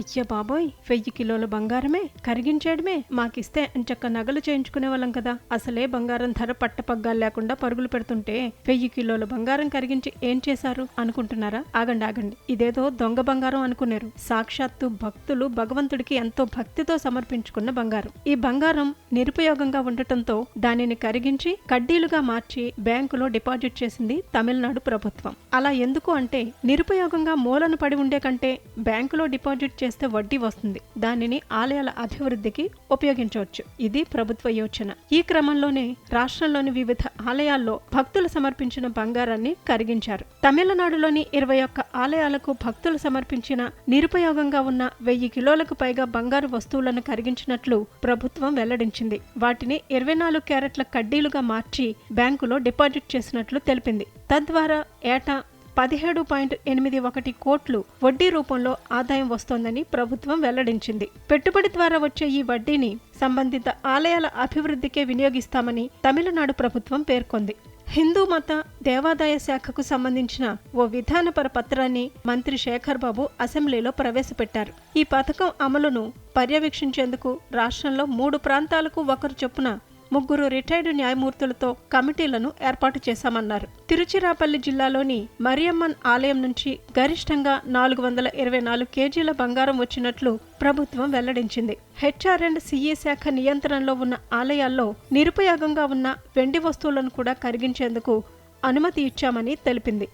అయ్య బాబోయ్ వెయ్యి కిలోల బంగారమే కరిగించేయడమే మాకిస్తే అంచక్క నగలు చేయించుకునే వాళ్ళం కదా. అసలే బంగారం ధర పట్టపగ్గాలు లేకుండా పరుగులు పెడుతుంటే వెయ్యి కిలోల బంగారం కరిగించి ఏం చేశారు అనుకుంటున్నారా? ఆగండి ఆగండి. ఇదేదో దొంగ బంగారం అనుకున్నారు సాక్షాత్తు భక్తులు భగవంతుడికి ఎంతో భక్తితో సమర్పించుకున్న బంగారం. ఈ బంగారం నిరుపయోగంగా ఉండటంతో దానిని కరిగించి కడ్డీలుగా మార్చి బ్యాంకులో డిపాజిట్ చేసింది తమిళనాడు ప్రభుత్వం. అలా ఎందుకు అంటే నిరుపయోగంగా మూలను పడి ఉండే కంటే బ్యాంకులో డిపాజిట్ చేస్తే వడ్డీ వస్తుంది. దానిని ఆలయాల అభివృద్ధికి ఉపయోగించవచ్చు. ఇది ప్రభుత్వ యోచన. ఈ క్రమంలోనే రాష్ట్రంలోని వివిధ ఆలయాల్లో భక్తులు సమర్పించిన బంగారాన్ని కరిగించారు. తమిళనాడులోని ఇరవై ఒక్క ఆలయాలకు భక్తులు సమర్పించిన నిరుపయోగంగా ఉన్న వెయ్యి కిలోలకు పైగా బంగారు వస్తువులను కరిగించినట్లు ప్రభుత్వం వెల్లడించింది. వాటిని ఇరవై నాలుగు క్యారెట్ల కడ్డీలుగా మార్చి బ్యాంకులో డిపాజిట్ చేసినట్లు తెలిపింది. తద్వారా ఏటా పదిహేడు పాయింట్ ఎనిమిది ఒకటి కోట్లు వడ్డీ రూపంలో ఆదాయం వస్తోందని ప్రభుత్వం వెల్లడించింది. పెట్టుబడి ద్వారా వచ్చే ఈ వడ్డీని సంబంధిత ఆలయాల అభివృద్ధికే వినియోగిస్తామని తమిళనాడు ప్రభుత్వం పేర్కొంది. హిందూ మత దేవాదాయ శాఖకు సంబంధించిన ఓ విధానపర పత్రాన్ని మంత్రి శేఖర్ బాబు అసెంబ్లీలో ప్రవేశపెట్టారు. ఈ పథకం అమలును పర్యవేక్షించేందుకు రాష్ట్రంలో మూడు ప్రాంతాలకు ఒకరు చొప్పున ముగ్గురు రిటైర్డ్ న్యాయమూర్తులతో కమిటీలను ఏర్పాటు చేశామన్నారు. తిరుచిరాపల్లి జిల్లాలోని మరియమ్మన్ ఆలయం నుంచి గరిష్టంగా నాలుగు వందల ఇరవై నాలుగు కేజీల బంగారం వచ్చినట్లు ప్రభుత్వం వెల్లడించింది. హెచ్ఆర్ అండ్ సిఈ శాఖ నియంత్రణలో ఉన్న ఆలయాల్లో నిరుపయోగంగా ఉన్న వెండి వస్తువులను కూడా కరిగించేందుకు అనుమతి ఇచ్చామని తెలిపింది.